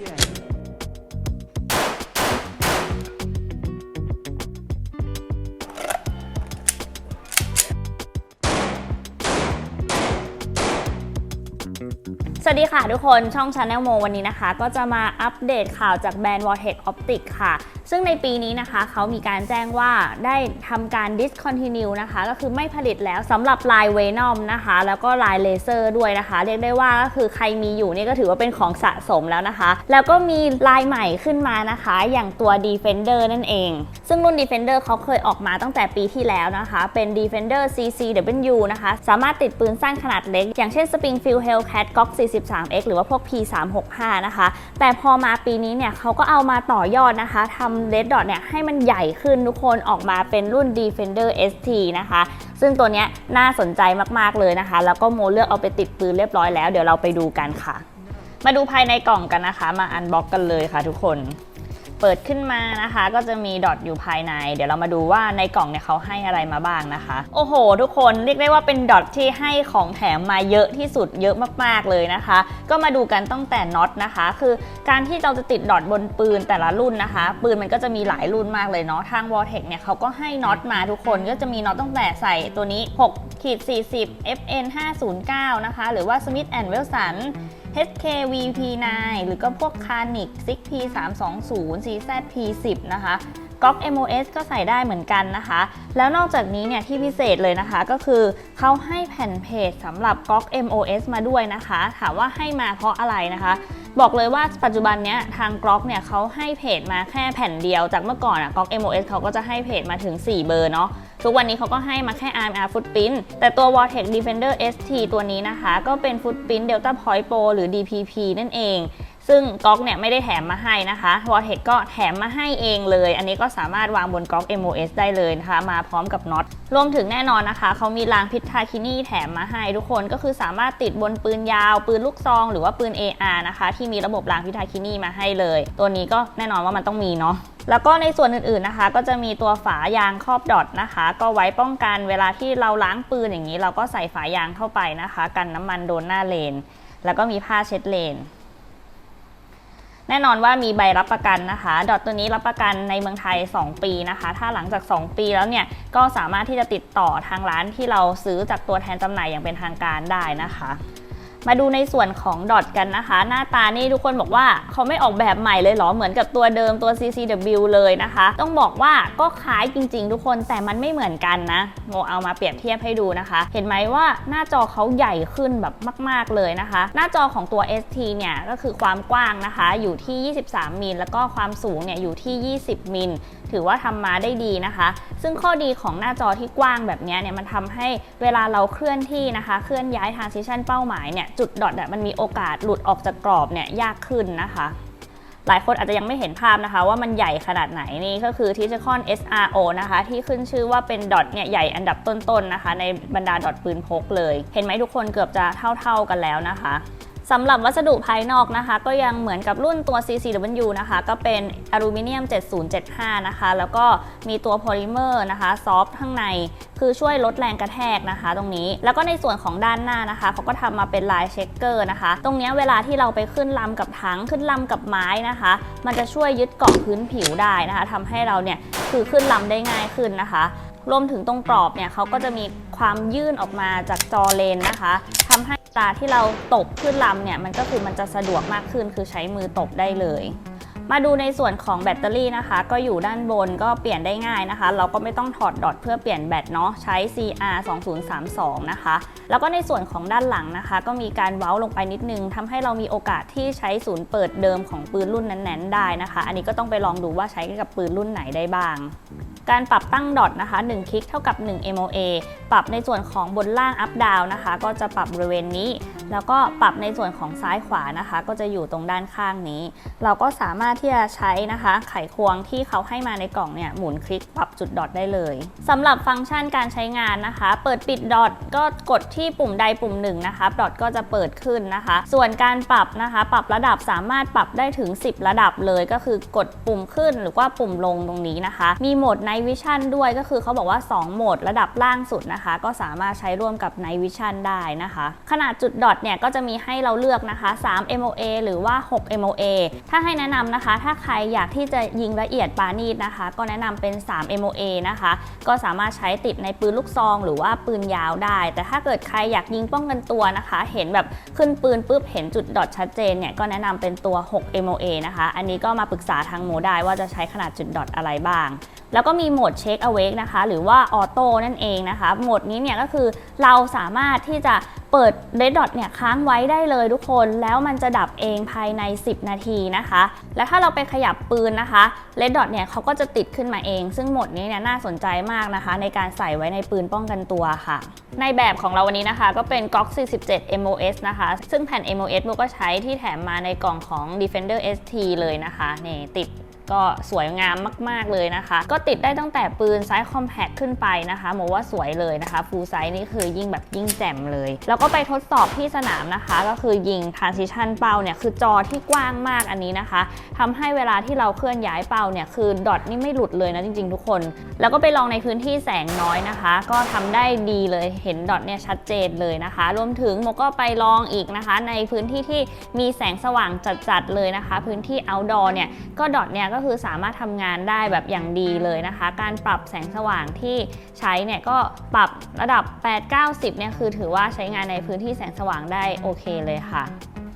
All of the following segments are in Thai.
Yeah. สวัสดีค่ะทุกคนช่อง Channel Mo วันนี้นะคะ ก็จะมาอัปเดตข่าวจากแบรนด์ Vortex Optic ค่ะ ซึ่งในปีนี้นะคะ เขามีการแจ้งว่าได้ทำการ discontinue นะคะ ก็คือไม่ผลิตแล้วสำหรับลาย Venom นะคะ แล้วก็ลายเลเซอร์ด้วยนะคะ เรียกได้ว่าก็คือใครมีอยู่นี่ก็ถือว่าเป็นของสะสมแล้วนะคะ แล้วก็มีลายใหม่ขึ้นมานะคะ อย่างตัว Defender นั่นเอง ซึ่งรุ่น Defender เขาเคยออกมาตั้งแต่ปีที่แล้วนะคะ เป็น Defender CCW นะคะ สามารถติดปืนสั้นขนาดเล็ก อย่างเช่น Springfield Hellcat Glock 43X หรือว่าพวก P365 นะคะ แต่พอมาปีนี้เนี่ยเขาก็เอามาต่อยอดนะคะทำ Red Dot เนี่ยให้มันใหญ่ขึ้นทุกคนออกมาเป็นรุ่น Defender ST นะคะ ซึ่งตัวนี้น่าสนใจมากๆเลยนะคะ แล้วก็โมเลือกเอาไปติดปืนเรียบร้อยแล้ว เดี๋ยวเราไปดูกันค่ะ มาดูภายในกล่องกันนะคะ มาอันบ็อกกันเลยค่ะทุกคน เปิดขึ้นมานะคะ ก็จะมีดอทอยู่ภายใน เดี๋ยวเรามาดูว่าในกล่องเนี่ยเขาให้อะไรมาบ้างนะคะ โอ้โห ทุกคนเรียกได้ว่าเป็นดอทที่ให้ของแถมมาเยอะที่สุดเยอะมากๆเลยนะคะ ก็มาดูกันตั้งแต่น็อตนะคะ คือการที่เราจะติดดอทบนปืนแต่ละรุ่นนะคะ ปืนมันก็จะมีหลายรุ่นมากเลยเนาะทาง Vortex เนี่ยเขาก็ให้น็อตมาทุกคนก็จะมีน็อตตั้งแต่ใส่ตัวนี้6ขีด40 FN 509นะคะหรือว่า Smith Wesson HKVP9 หรือก็พวก Canic 6P320 CZP10 นะคะก๊อก MOS ก็ใส่ได้เหมือนกันนะคะ แล้วนอกจากนี้เนี่ยที่พิเศษเลยนะคะก็คือเขาให้แผ่นเพจสำหรับก๊อก MOS มาด้วยนะคะ ถามว่าให้มาเพราะอะไรนะคะบอกเลยว่าปัจจุบันเนี้ยทางก r ็อกเนี่ยเขาให้เพจมาแค่แผ่นเดียวจากเมื่อก่อนอะก r ็อก MOS เขาก็จะให้เพจมาถึง 4 เบอร์เนาะ ทุกวันนี้เขาก็ให้มาแค่ RMR Footprint แต่ตัว Vortex Defender ST ตัวนี้นะคะ ก็เป็น Footprint Delta Point Pro หรือ DPP นั่นเอง ซึ่งก๊อกเนี่ยไม่ได้แถมมาให้นะคะ Vortex ก็แถมมาให้เองเลย อันนี้ก็สามารถวางบนก๊อก MOS ได้เลยนะคะ มาพร้อมกับน็อต รวมถึงแน่นอนนะคะ เขามีรางพิษทาคินี่แถมมาให้ทุกคนก็คือสามารถติดบนปืนยาว ปืนลูกซอง หรือว่าปืน AR นะคะ ที่มีระบบรางพิษทาคินี่มาให้เลย ตัวนี้ก็แน่นอนว่ามันต้องมีเนาะแล้วก็ในส่วนอื่นๆนะคะ ก็จะมีตัวฝายางครอบดอทนะคะ ก็ไว้ป้องกันเวลาที่เราล้างปืนอย่างนี้ เราก็ใส่ฝายางเข้าไปนะคะ กันน้ำมันโดนหน้าเลน แล้วก็มีผ้าเช็ดเลน แน่นอนว่ามีใบรับประกันนะคะ ดอทตัวนี้รับประกันในเมืองไทย 2 ปีนะคะ ถ้าหลังจาก 2 ปีแล้วเนี่ยก็สามารถที่จะติดต่อทางร้านที่เราซื้อจากตัวแทนจำหน่ายอย่างเป็นทางการได้นะคะ มาดูในส่วนของดอทกันนะคะ หน้าตานี่ทุกคนบอกว่าเขาไม่ออกแบบใหม่เลยเหรอ เหมือนกับตัวเดิมตัว CCW เลยนะคะ ต้องบอกว่าก็คล้ายจริง ๆ ทุกคนแต่มันไม่เหมือนกันนะโมเอามาเปรียบเทียบให้ดูนะคะ เห็นไหมว่าหน้าจอเขาใหญ่ขึ้นแบบมาก ๆเลยนะคะ หน้าจอของตัว ST เนี่ยก็คือความกว้างนะคะ อยู่ที่ 23 มิลแล้วก็ความสูงเนี่ยอยู่ที่ 20 มิล ถือว่าทำมาได้ดีนะคะ ซึ่งข้อดีของหน้าจอที่กว้างแบบนี้เนี่ยมันทำให้เวลาเราเคลื่อนที่นะคะ เคลื่อนย้ายทางซิชันเป้าหมายเนี่ยจุดดอทมันมีโอกาสหลุดออกจากกรอบเนี่ยยากขึ้นนะคะหลายคนอาจจะยังไม่เห็นภาพนะคะ ว่ามันใหญ่ขนาดไหนนี่ก็คือ t i c h c o n SRO นะคะ ที่ขึ้นชื่อว่าเป็นดอทเนี่ยใหญ่อันดับต้นๆนะคะ ในบรรดาดอทปืนพกเลย เห็นไหมทุกคนเกือบจะเท่าๆกันแล้วนะคะ สำหรับวัสดุภายนอกนะคะ ก็ยังเหมือนกับรุ่นตัว CCW นะคะ ก็เป็นอลูมิเนียม 7075 นะคะ แล้วก็มีตัวโพลิเมอร์นะคะ ซอฟต์ข้างใน คือช่วยลดแรงกระแทกนะคะ ตรงนี้ แล้วก็ในส่วนของด้านหน้านะคะ เขาก็ทำมาเป็นลายเช็คเกอร์นะคะ ตรงนี้เวลาที่เราไปขึ้นลำกับถัง ขึ้นลำกับไม้นะคะ มันจะช่วยยึดเกาะพื้นผิวได้นะคะทำให้เราเนี่ย คือขึ้นลำได้ง่ายขึ้นนะคะรวมถึงตรงกรอบเนี่ยเขาก็จะมีความยื่นออกมาจากจอเลนนะคะทำให้ เวลาที่เราตบขึ้นลำเนี่ยมันก็คือมันจะสะดวกมากขึ้น คือใช้มือตบได้เลย มาดูในส่วนของแบตเตอรี่นะคะ ก็อยู่ด้านบนก็เปลี่ยนได้ง่ายนะคะ เราก็ไม่ต้องถอดดอทเพื่อเปลี่ยนแบตเนาะใช้ CR 2032นะคะ แล้วก็ในส่วนของด้านหลังนะคะ ก็มีการเว้าลงไปนิดนึงทำให้เรามีโอกาสที่ใช้ศูนย์เปิดเดิมของปืนรุ่นนั้นๆ ได้นะคะ อันนี้ก็ต้องไปลองดูว่าใช้กับปืนรุ่นไหนได้บ้าง การปรับตั้งดอทนะคะ 1 คลิกเท่ากับ 1 MOA ปรับในส่วนของบนล่าง up down นะคะ ก็จะปรับบริเวณนี้ แล้วก็ปรับในส่วนของซ้ายขวานะคะ ก็จะอยู่ตรงด้านข้างนี้ เราก็สามารถที่จะใช้นะคะ ไขควงที่เขาให้มาในกล่องเนี่ยหมุนคลิกปรับจุดดอทได้เลยสำหรับฟังก์ชันการใช้งานนะคะ เปิดปิดดอทก็กดที่ปุ่มใดปุ่มหนึ่งนะคะดอทก็จะเปิดขึ้นนะคะ ส่วนการปรับนะคะ ปรับระดับสามารถปรับได้ถึง 10 ระดับเลยก็คือกดปุ่มขึ้นหรือว่าปุ่มลงตรงนี้นะคะ มีโหมดไน Night Vision ด้วยก็คือเขาบอกว่า 2 โหมดระดับล่างสุดนะคะ ก็สามารถใช้ร่วมกับ Night Vision ได้นะคะ ขนาดจุดดอทเนี่ยก็จะมีให้เราเลือกนะคะ 3 MOA หรือว่า 6 MOA ถ้าให้แนะนำนะคะ ถ้าใครอยากที่จะยิงละเอียดปานีตนะคะ ก็แนะนำเป็น 3 MOA นะคะ ก็สามารถใช้ติดในปืนลูกซอง หรือว่าปืนยาวได้ แต่ถ้าเกิดใครอยากยิงป้องกันตัวนะคะ เห็นแบบขึ้นปืนปุ๊บเห็นจุดดอทชัดเจนเนี่ยก็แนะนำเป็นตัว 6 MOA นะคะ อันนี้ก็มาปรึกษาทางโมได้ว่าจะใช้ขนาดจุดดอทอะไรบ้าง แล้วก็มีีโหมดเช็ค awake นะคะ หรือว่าออโต้นั่นเองนะคะ โหมดนี้เนี่ยก็คือเราสามารถที่จะเปิด red dot เนี่ยค้างไว้ได้เลยทุกคน แล้วมันจะดับเองภายใน 10 นาทีนะคะ แล้วถ้าเราไปขยับปืนนะคะ red dot เนี่ยเขาก็จะติดขึ้นมาเอง ซึ่งโหมดนี้เนี่ยน่าสนใจมากนะคะ ในการใส่ไว้ในปืนป้องกันตัวค่ะ ในแบบของเราวันนี้นะคะ ก็เป็น Glock 47 MOS นะคะ ซึ่งแผ่น MOS มันก็ใช้ที่แถมมาในกล่องของ Defender ST เลยนะคะนี่ติด ก็สวยงามมาก ๆ เลยนะคะ ก็ติดได้ตั้งแต่ปืนไซส์คอมแพคขึ้นไปนะคะโมว่าสวยเลยนะคะฟูลไซส์นี่คือยิ่งแบบยิ่งแจ่มเลย แล้วก็ไปทดสอบที่สนามนะคะ ก็คือยิง transition เป้าเนี่ยคือจอที่กว้างมากอันนี้นะคะทำให้เวลาที่เราเคลื่อนย้ายเป้าเนี่ยคือดอทนี่ไม่หลุดเลยนะจริง ๆ ทุกคน แล้วก็ไปลองในพื้นที่แสงน้อยนะคะ ก็ทำได้ดีเลยเห็นดอทเนี่ยชัดเจนเลยนะคะ รวมถึงโมก็ไปลองอีกนะคะ ในพื้นที่ที่มีแสงสว่างจัดๆเลยนะคะ พื้นที่ outdoor เนี่ยก็ดอทเนี่ยก็คือสามารถทำงานได้แบบอย่างดีเลยนะคะ การปรับแสงสว่างที่ใช้เนี่ยก็ปรับระดับ 8-90เนี่ยคือถือว่าใช้งานในพื้นที่แสงสว่างได้โอเคเลยค่ะ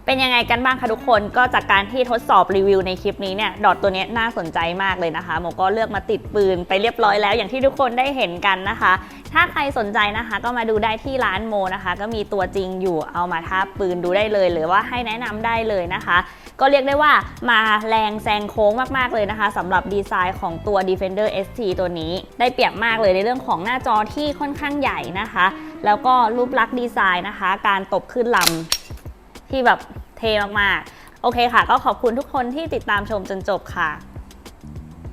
เป็นยังไงกันบ้างคะทุกคนก็จากการที่ทดสอบรีวิวในคลิปนี้เนี่ยดอทตัวนี้น่าสนใจมากเลยนะคะโมก็เลือกมาติดปืนไปเรียบร้อยแล้วอย่างที่ทุกคนได้เห็นกันนะคะ ถ้าใครสนใจนะคะ ก็มาดูได้ที่ร้านโมนะคะ ก็มีตัวจริงอยู่เอามาทาบปืนดูได้เลย หรือว่าให้แนะนำได้เลยนะคะ ก็เรียกได้ว่ามาแรงแซงโค้งมากๆเลยนะคะสำหรับดีไซน์ของตัว Defender ST ตัวนี้ ได้เปรียบมากเลยในเรื่องของหน้าจอที่ค่อนข้างใหญ่นะคะ แล้วก็รูปลักษณ์ดีไซน์นะคะ การตบขึ้นลำ ที่แบบเทมากๆ โอเคค่ะ ก็ขอบคุณทุกคนที่ติดตามชมจนจบค่ะ